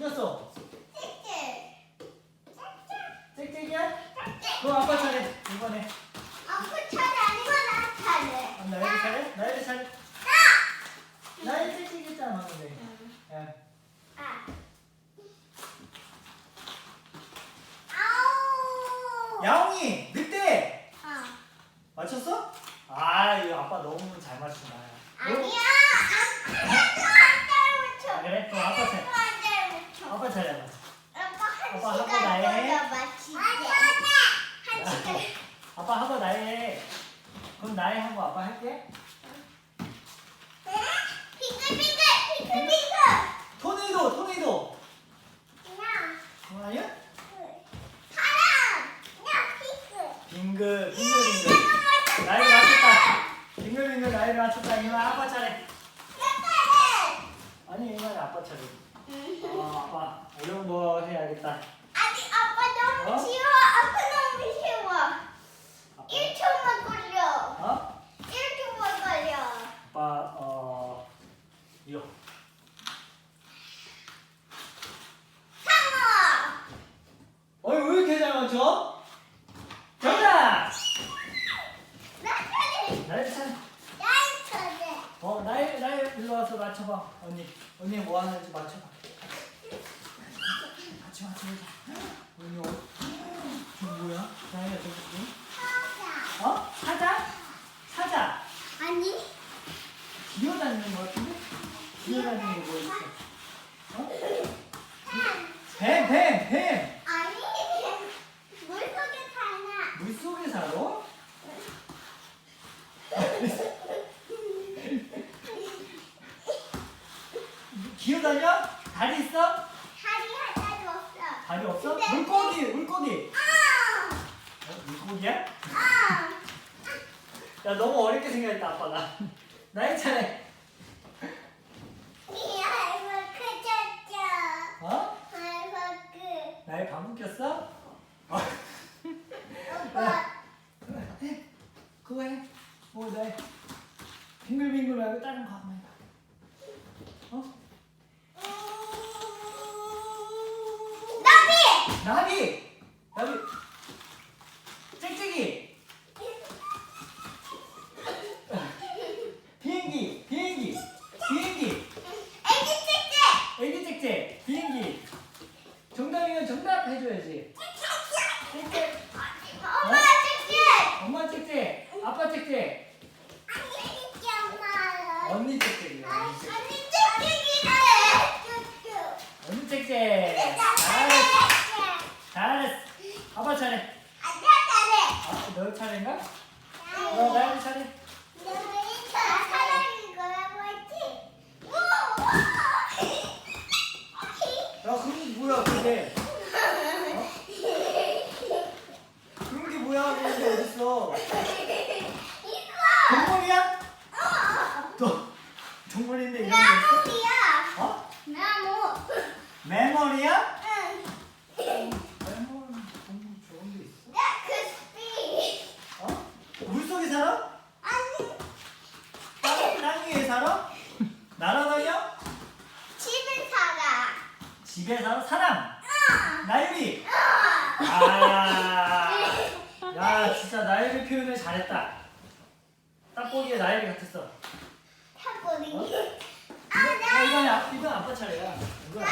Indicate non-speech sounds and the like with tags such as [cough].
어디 갔어? 찌찌. 짹짹이야? 그럼 아빠 차례 이번에 아빠 차례 아니고 나 차례. 아, 나의 차례? 나의 차례? 나. 나의 짹짹이 했잖아 방금 전에 야, 아. 아우. 야옹이 늑대 어. 맞췄어? 아 이거 아빠 너무 잘 맞춘다 아니야. 하나도 안 아, 닮았어. 그래? 그럼 아빠 차례 하나도 안 닮았어. 아빠 차례 봐 [laughs] 아빠 하고 나해. 아빠 하고 나의 그럼 나의 하고 아빠 할게. 토네이도 토네이도. 아니야? 그냥 빙글. 빙글 빙글. 빙글. 나이를 맞췄다. 빙글 빙글 나이를 맞췄다. 이만 아빠 차례. 아니 이만 아빠 차례 어, 아빠 어려운 거 해야겠다 아니 아빠 너무 어? 쉬워. 아빠 너무 쉬워. 아빠 1초만 걸려. 어? 1초만 걸려. 아빠 어 이거 상어. 어이 왜 이렇게 잘 맞춰? 정답! 나 차례. 나이를 차례 나의 차례. 어 나이 나이 일로 와서 맞춰봐. 언니 언니 뭐 하는지 맞춰봐. 같이 맞춰보자 언니 어? 저거 뭐야? 나이가 저거 사자. 뭐? 어 사자 사자 아니. 기어다니는 거 같은데 기어다니는 게 뭐 있어 어 산. 뱀 뱀 뱀 아니. 물속에 사나. 물 속에 살아 기어다녀 다리 있어 다리 하나도 없어. 다리 없어 근데- 물고기 물고기 아. 어, 물고기야? 아. 야 너무 어렵게 아빠가 나의 차례 이 아이고 크졌죠. 어? 그. 나의 방구 꼈어? 어, 오빠. 해 그거 해 어, 나의 빙글빙글 말고 다른 거 한번 해봐 어? 나비. 나비! 짹짹이! 비행기! 비행기! 비행기! 애기 찌찌. 애기 짹짹 비행기! 정답이면 정답 해줘야지. 짹짹 엄마 찌찌. 엄마 짹짹 아빠 엄마. 언니 아니 언니. 쭈쭈. 언니 잘했어 잘했어 아빠 차례 아빠 잘해. 아, 너 차례인가? 어, 나의 차례? 야 그럼 뭐야 그게 어? 그런 게 뭐야 그런 게 어딨어 동물이야? 또 동물인데 이런 게 있어? 나무야. 어? 나무. 메모리야? 응. 메모리 동물 좋은 게 있어 나 크스피. 어? 물속에 살아? 아니 땅, 땅 위에 살아? 날아다녀? 집에 살아. 집에 살아? 사람? 응. 나유리? 응. 아야 야 진짜 나유리 표현을 잘했다 딱 보기에 나유리 같았어. 어? 아, 이거, 아- 이건 아빠 차례야 이건